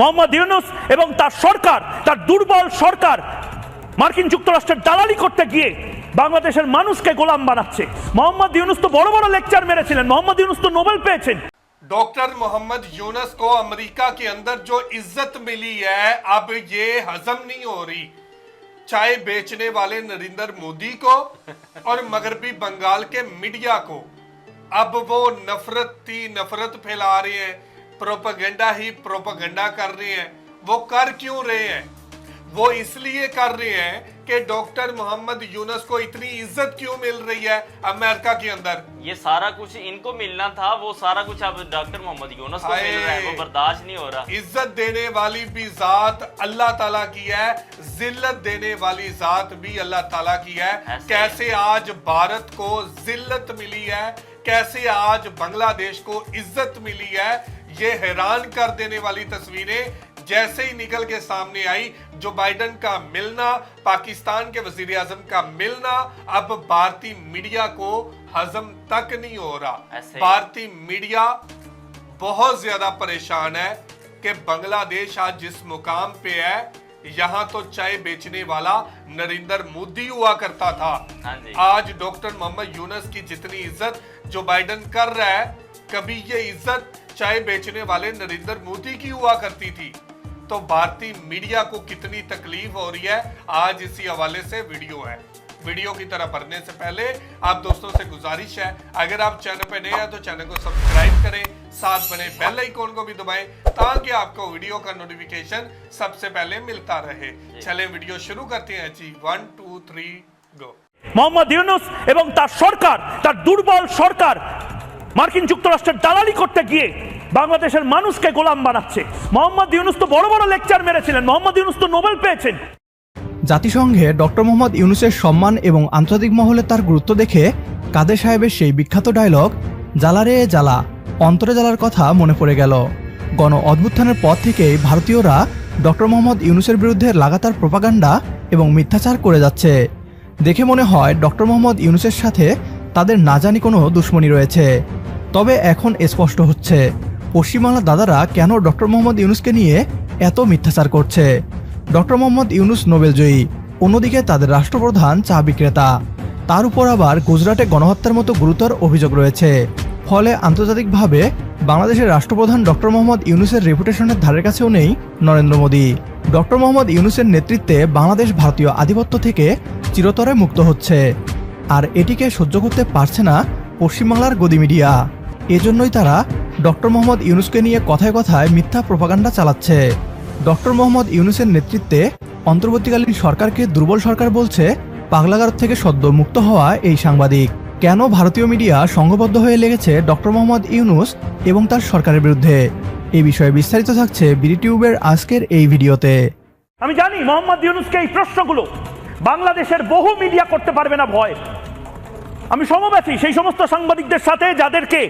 मोहम्मद यूनुस एवं তার সরকার তার দুর্বল সরকার মার্কিন যুক্তরাষ্ট্রের দালালী করতে গিয়ে বাংলাদেশের মানুষকে গোলাম বানাচ্ছে মোহাম্মদ ইউনূস তো বড় বড় লেকচার মেরেছিলেন মোহাম্মদ ইউনূস তো নোবেল পেয়েছেন ডক্টর मोहम्मद यूनुस को अमेरिका के अंदर जो इज्जत मिली है अब यह हजम नहीं हो रही चाय बेचने वाले नरेंद्र मोदी को और مغربی बंगाल के मीडिया को अब वो नफरत ती नफरत फैला रहे हैं प्रोपागेंडा ही प्रोपागेंडा कर रही हैं वो कर क्यों रहे हैं वो इसलिए कर रहे हैं कि डॉक्टर मोहम्मद यूनस को इतनी इज्जत क्यों मिल रही है अमेरिका के अंदर ये सारा कुछ इनको मिलना था वो सारा कुछ अब डॉक्टर मोहम्मद यूनस को मिल रहा है वो बर्दाश्त नहीं हो रहा इज्जत देने वाली भी जात अल्लाह ताला की है जिल्लत देने वाली जात भी अल्लाह ताला की है कैसे आज भारत को जिल्लत मिली है कैसे आज बांग्लादेश को इज्जत मिली है ये हैरान कर देने वाली तस्वीरें जैसे ही निकल के सामने आई जो बाइडन का मिलना पाकिस्तान के वजीर आजम का मिलना अब भारतीय मीडिया को हजम तक नहीं हो रहा भारतीय मीडिया बहुत ज्यादा परेशान है कि बांग्लादेश आज जिस मुकाम पे है यहां तो चाय बेचने वाला नरेंद्र मोदी हुआ करता था हाँ आज डॉक्टर मोहम्मद यूनस की जितनी इज्जत जो बाइडन कर रहा है कभी ये इज्जत चाय बेचने वाले नरेंद्र मोदी की हुआ करती थी तो भारतीय मीडिया को कितनी तकलीफ हो रही है आज इसी हवाले से वीडियो है वीडियो की तरह भरने से पहले आप दोस्तों से गुजारिश है अगर आप चैनल पर नए हैं तो चैनल को सब्सक्राइब करें साथ बने बेल आइकॉन को भी दबाएं ताकि आपको वीडियो का नोटिफिकेशन सबसे पहले मिलता रहे चले वीडियो शुरू करते हैं जी one two three go Mohammad Yunus एवं तार सरकार तार दुर्बल सरकार মার্কিন যুক্তরাষ্ট্রের দালালি করতে গিয়ে বাংলাদেশের মানুষকে গোলাম বানাচ্ছে মোহাম্মদ ইউনুস তো বড় বড় লেকচার মেরেছিলেন মোহাম্মদ ইউনুস তো নোবেল পেয়েছেন জাতিসংঘে ডক্টর মোহাম্মদ ইউনুসের সম্মান এবং আন্তর্জাতিক মহলে তার গুরুত্ব দেখে কাদের সাহেবের সেই বিখ্যাত ডায়লগ রে জ্বালা অন্তরে জ্বালার কথা মনে পড়ে গেল গণ অদ্ভুত্থানের পর থেকেই ভারতীয়রা ডক্টর মোহাম্মদ ইউনুসের বিরুদ্ধে লাগাতার প্রপাগান্ডা এবং মিথ্যাচার করে যাচ্ছে দেখে মনে হয় ডক্টর মোহাম্মদ ইউনুসের সাথে তাদের না জানি কোনো দুশ্মনী রয়েছে তবে এখন স্পষ্ট হচ্ছে পশ্চিমবাংলা দাদারা কেন ডক্টর মোহাম্মদ ইউনুসকে নিয়ে এত মিথ্যাচার করছে ডক্টর মোহাম্মদ ইউনুস নোবেলজয়ী অন্যদিকে তাদের রাষ্ট্রপ্রধান চা বিক্রেতা তার উপর আবার গুজরাটে গণহত্যার মতো গুরুতর অভিযোগ রয়েছে ফলে আন্তর্জাতিকভাবে বাংলাদেশের রাষ্ট্রপ্রধান ডক্টর মোহাম্মদ ইউনুসের রেপুটেশনের ধারের কাছেও নেই নরেন্দ্র মোদী ডক্টর মোহাম্মদ ইউনুসের নেতৃত্বে বাংলাদেশ ভারতীয় আধিপত্য থেকে চিরতরে মুক্ত হচ্ছে আর এটিকে সহ্য করতে পারছে না পশ্চিমবাংলার গদি মিডিয়া এজন্যই তারা ডক্টর মোহাম্মদ ইউনুসকে নিয়ে কথায় কথায় মিথ্যা প্রোপাগান্ডা চালাচ্ছে ডক্টর মোহাম্মদ ইউনুসের নেতৃত্বে অন্তর্বর্তীকালীন সরকারকে দুর্বল সরকার বলছে পাগলাগার থেকে সদ্য মুক্ত হওয়া এই সাংবাদিক কেন ভারতীয় মিডিয়া সংঘবদ্ধ হয়ে লেগেছে ডক্টর মোহাম্মদ ইউনুস এবং তার সরকারের বিরুদ্ধে এই বিষয়ে বিস্তারিত থাকছে বিডিটিউবের আজকের এই ভিডিওতে আমি জানি মোহাম্মদ ইউনুসকে এই প্রশ্নগুলো বাংলাদেশের বহু মিডিয়া করতে পারবে না ভয় আমি সমব্যাথী সেই সমস্ত সাংবাদিকদের সাথে যাদেরকে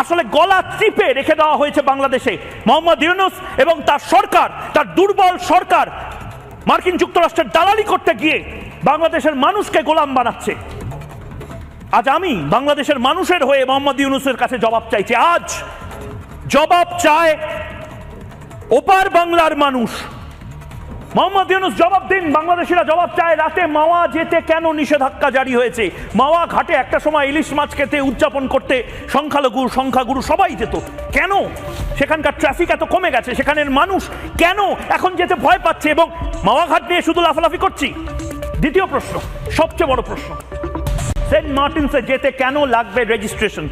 আসলে গলা চিপে রেখে দেওয়া হয়েছে বাংলাদেশে মোহাম্মদ ইউনুস এবং তার সরকার তার দুর্বল সরকার মার্কিন যুক্তরাষ্ট্রের দালালি করতে গিয়ে বাংলাদেশের মানুষকে গোলাম বানাচ্ছে আজ আমি বাংলাদেশের মানুষের হয়ে মোহাম্মদ ইউনুসের কাছে জবাব চাইছি আজ জবাব চায় ওপার বাংলার মানুষ মোহাম্মদ ইউনুস জবাব দিন বাংলাদেশিরা জবাব চায় রাতে মাওয়া যেতে কেন নিষেধাজ্ঞা জারি হয়েছে মাওয়া ঘাটে একটা সময় ইলিশ মাছ খেতে উদযাপন করতে সংখ্যালঘু সংখ্যাগুরু সবাই যেত কেন সেখানকার ট্রাফিক এত কমে গেছে সেখানের মানুষ কেন এখন যেতে ভয় পাচ্ছে এবং মাওয়া ঘাট নিয়ে শুধু লাফালাফি করছি দ্বিতীয় প্রশ্ন সবচেয়ে বড় প্রশ্ন সেন্ট মার্টিনসে যেতে কেন লাগবে রেজিস্ট্রেশন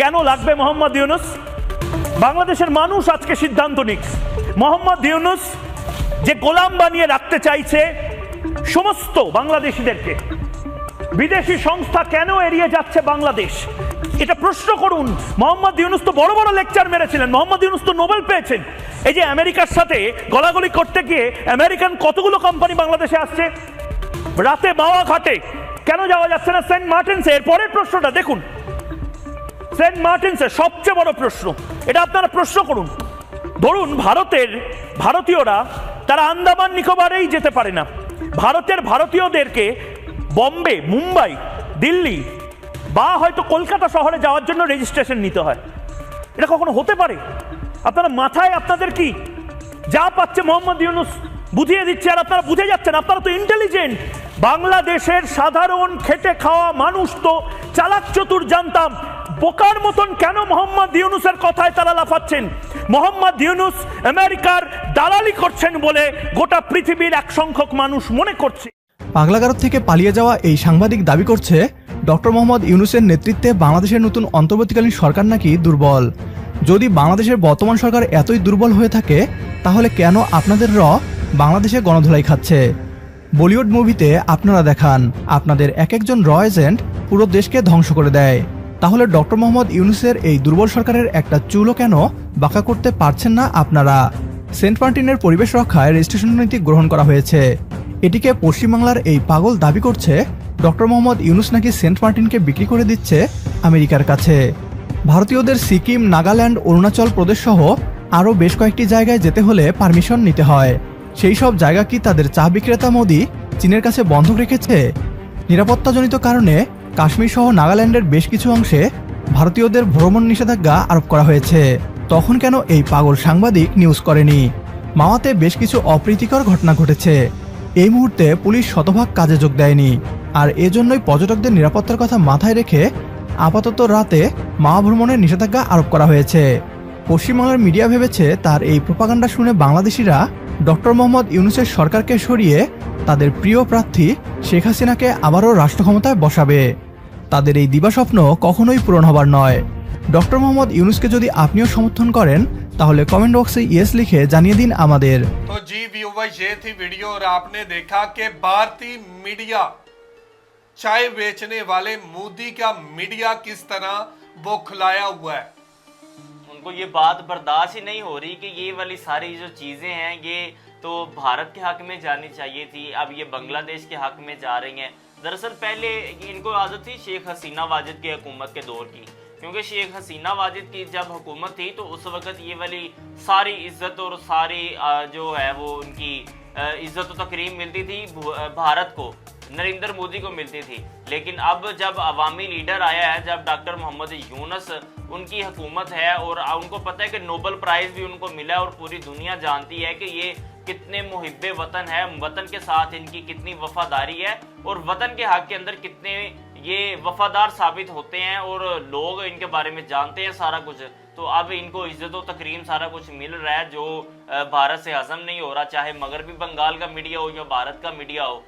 কেন লাগবে মোহাম্মদ ইউনুস বাংলাদেশের মানুষ আজকে সিদ্ধান্ত নিক মোহাম্মদ ইউনুস যে গোলাম বানিয়ে রাখতে চাইছে সমস্ত বাংলাদেশিদেরকে বিদেশি সংস্থা কেন এড়িয়ে যাচ্ছে বাংলাদেশ এটা প্রশ্ন করুন মোহাম্মদ ইউনুস তো বড় বড় লেকচার মেরেছিলেন মোহাম্মদ ইউনুস তো নোবেল পেয়েছেন এই যে আমেরিকার সাথে গলাগলি করতে গিয়ে আমেরিকান কতগুলো কোম্পানি বাংলাদেশে আসছে রাতে বাওয়া ঘাটে কেন যাওয়া যাচ্ছে না সেন্ট মার্টিনসে এর পরের প্রশ্নটা দেখুন সেন্ট মার্টিনসে সবচেয়ে বড় প্রশ্ন এটা আপনারা প্রশ্ন করুন ধরুন ভারতের ভারতীয়রা তারা আন্দামান নিকোবরেই যেতে পারে না ভারতের ভারতীয়দেরকে বম্বে মুম্বাই দিল্লি বা হয়তো কলকাতা শহরে যাওয়ার জন্য রেজিস্ট্রেশন নিতে হয় এটা কখনো হতে পারে আপনারা মাথায় আপনাদের কি যা পাচ্ছে মোহাম্মদ ইউনুস বুঝিয়ে দিচ্ছে আর আপনারা বুঝে যাচ্ছেন আপনারা তো ইন্টেলিজেন্ট বাংলাদেশের সাধারণ খেটে খাওয়া মানুষ তো চালাক চতুর জানতাম বোকার মতন কেন মোহাম্মদ ইউনুসের কথায় তারা লাফাচ্ছেন মোহাম্মদ ইউনুস আমেরিকার দালালি করছেন বলে গোটা পৃথিবীর এক সংখ্যক মানুষ মনে করছে পাগলাগারত থেকে পালিয়ে যাওয়া এই সাংবাদিক দাবি করছে ডক্টর মোহাম্মদ ইউনুসের নেতৃত্বে বাংলাদেশের নতুন অন্তর্বর্তীকালীন সরকার নাকি দুর্বল যদি বাংলাদেশের বর্তমান সরকার এতই দুর্বল হয়ে থাকে তাহলে কেন আপনাদের র বাংলাদেশে গণধোলাই খাচ্ছে বলিউড মুভিতে আপনারা দেখান আপনাদের এক একজন র এজেন্ট পুরো দেশকে ধ্বংস করে দেয় তাহলে ডক্টর মোহাম্মদ ইউনুসের এই দুর্বল সরকারের একটা চুলও কেন বাঁকা করতে পারছেন না আপনারা সেন্ট মার্টিনের পরিবেশ রক্ষায় রেজিস্ট্রেশন নীতি গ্রহণ করা হয়েছে এটিকে পশ্চিমবাংলার এই পাগল দাবি করছে ডক্টর মোহাম্মদ ইউনুস নাকি সেন্ট মার্টিনকে বিক্রি করে দিচ্ছে আমেরিকার কাছে ভারতীয়দের সিকিম নাগাল্যান্ড অরুণাচল প্রদেশ সহ আরও বেশ কয়েকটি জায়গায় যেতে হলে পারমিশন নিতে হয় সেই সব জায়গা কি তাদের চা বিক্রেতা মোদি চীনের কাছে বন্ধক রেখেছে নিরাপত্তাজনিত কারণে কাশ্মীর সহ নাগাল্যান্ডের বেশ কিছু অংশে ভারতীয়দের ভ্রমণ নিষেধাজ্ঞা আরোপ করা হয়েছে তখন কেন এই পাগল সাংবাদিক নিউজ করেনি মাওয়াতে বেশ কিছু অপ্রীতিকর ঘটনা ঘটেছে এই মুহূর্তে পুলিশ শতভাগ কাজে যোগ দেয়নি আর এজন্যই পর্যটকদের নিরাপত্তার কথা মাথায় রেখে আপাতত রাতে মাওয়া ভ্রমণের নিষেধাজ্ঞা আরোপ করা হয়েছে পশ্চিমবাংলার মিডিয়া ভেবেছে তার এই প্রোপাগান্ডা শুনে বাংলাদেশিরা ডক্টর মোহাম্মদ ইউনুসের সরকারকে সরিয়ে তাদের প্রিয় প্রার্থী শেখ হাসিনাকে আবারও রাষ্ট্রক্ষমতায় বসাবে তাদের এই দিবাস্বপ্ন কখনোই পূরণ হবার নয় ডক্টর মোহাম্মদ ইউনুসকে যদি আপনিও সমর্থন করেন তাহলে কমেন্ট বক্সে ইয়েস লিখে জানিয়ে দিন আমাদের তো জি व्यूवर्स ये थी वीडियो और आपने देखा कि भारतीय मीडिया चाय बेचने वाले मोदी का मीडिया किस तरह वो खुलाया हुआ है उनको ये बात बर्दाश्त ही नहीं हो रही कि ये वाली सारी जो चीज़ें हैं ये तो भारत के हक में जानी चाहिए थी अब ये बांग्लादेश के हक में जा रही हैं दरअसल पहले इनको आदत थी शेख हसीना वाजिद की हुकूमत के दौर की क्योंकि शेख हसीना वाजिद की जब हुकूमत थी तो उस वक़्त ये वाली सारी इज्जत और सारी जो है वो उनकी इज्जत तकरीम मिलती थी भारत को नरेंद्र मोदी को मिलती थी लेकिन अब जब अवामी लीडर आया है जब डॉक्टर मोहम्मद यूनस उनकी हुकूमत है और उनको पता है कि नोबल प्राइज़ भी उनको मिला है और पूरी दुनिया जानती है कि ये कितने मुहब वतन है वतन के साथ इनकी कितनी वफादारी है और वतन के हक हाँ के अंदर कितने ये वफादार साबित होते हैं और लोग इनके बारे में जानते हैं सारा कुछ तो अब इनको इज्जत और तकरीम सारा कुछ मिल रहा है जो भारत से हजम नहीं हो रहा चाहे मगरबी बंगाल का मीडिया हो या भारत का मीडिया हो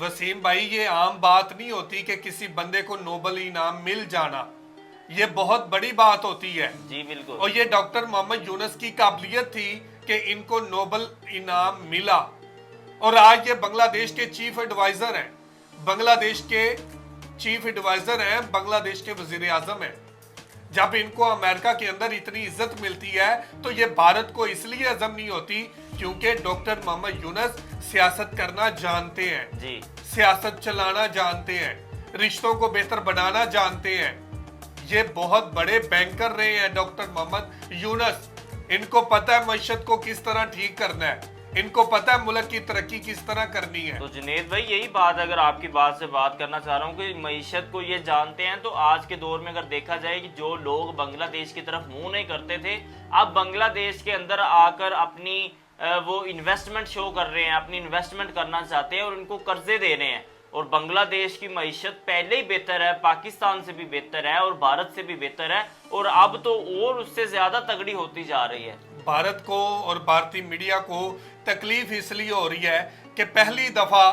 वसीम भाई ये आम बात नहीं होती कि किसी बंदे को नोबल इनाम मिल जाना ये बहुत बड़ी बात होती है जी बिल्कुल और ये डॉक्टर मोहम्मद यूनस की काबिलियत थी कि इनको नोबल इनाम मिला और आज ये बांग्लादेश के चीफ एडवाइजर हैं बांग्लादेश के चीफ एडवाइजर हैं बांग्लादेश के वजीर आजम है जब इनको अमेरिका के अंदर इतनी इज्जत मिलती है तो ये भारत को इसलिए अजम नहीं होती क्योंकि डॉक्टर मोहम्मद यूनस सियासत करना जानते हैं जी सियासत चलाना जानते हैं रिश्तों को बेहतर बनाना जानते हैं ये बहुत बड़े बैंकर रहे हैं डॉक्टर मोहम्मद यूनस इनको पता है मैशत को किस तरह ठीक करना है इनको पता है मुल्क की तरक्की किस तरह करनी है तो जुनेद भाई यही बात अगर आपकी बात से बात करना चाह रहा हूँ कि मीशत को ये जानते हैं तो आज के दौर में अगर देखा जाए कि जो लोग बांग्लादेश की तरफ मुंह नहीं करते थे अब बांग्लादेश के अंदर आकर अपनी वो इन्वेस्टमेंट शो कर रहे हैं अपनी इन्वेस्टमेंट करना चाहते हैं और उनको कर्जे दे रहे हैं और बांग्लादेश की मीशत पहले ही बेहतर है पाकिस्तान से भी बेहतर है और भारत से भी बेहतर है और अब तो और उससे ज्यादा तगड़ी होती जा रही है भारत को और भारतीय मीडिया को तकलीफ इसलिए हो रही है कि पहली दफा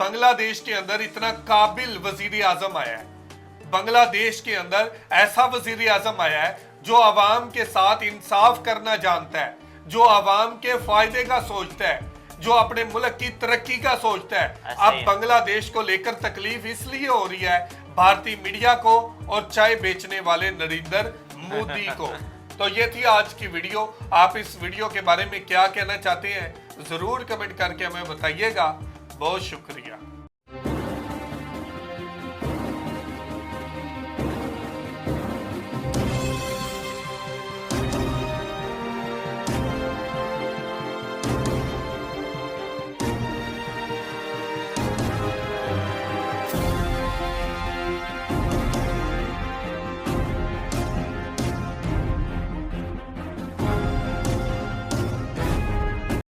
बांग्लादेश के अंदर इतना काबिल वजीर आजम आया है बांग्लादेश के अंदर ऐसा वजीर आजम आया है जो आवाम के साथ इंसाफ करना जानता है जो आवाम के फायदे का सोचता है जो अपने मुल्क की तरक्की का सोचता है अब बांग्लादेश को लेकर तकलीफ इसलिए हो रही है भारतीय मीडिया को और चाय बेचने वाले नरेंद्र मोदी को तो ये थी आज की वीडियो आप इस वीडियो के बारे में क्या कहना चाहते हैं ज़रूर कमेंट करके हमें बताइएगा बहुत शुक्रिया